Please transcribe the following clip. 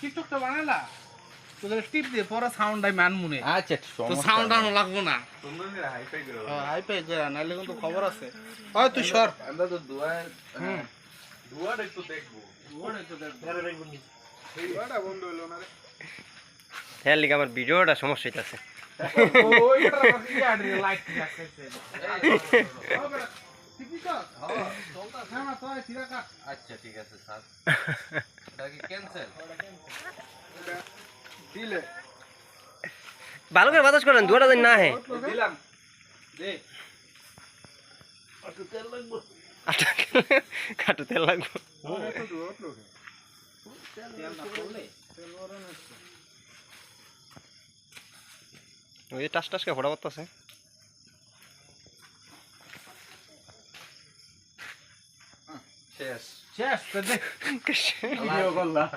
টিকটকটা বানালা তোদের টিপ দিয়ে পরে সাউন্ডটাই মান মনে। আচ্ছা তো সাউন্ড আনো লাগবো না। সুন্দর করে হাইফাই করে হাই পাই যা নাইলে কিন্তু খবর আছে। হয় তুই সর। আমরা তো দুয়া হুম। দুয়াটা একটু দেখব। হ্যাঁ আমার ভিডিওটা সমস্যা হইতাছে। আচ্ছা ঠিক আছে স্যার এটা কি ভালো করে বাতাস করেন দুয়াটা দিন না হে দিলাম দে কাটু তেল লাগবো ওই টাস টাস করে ফোটা করতেছে Cheers. Cheers. Video kolla.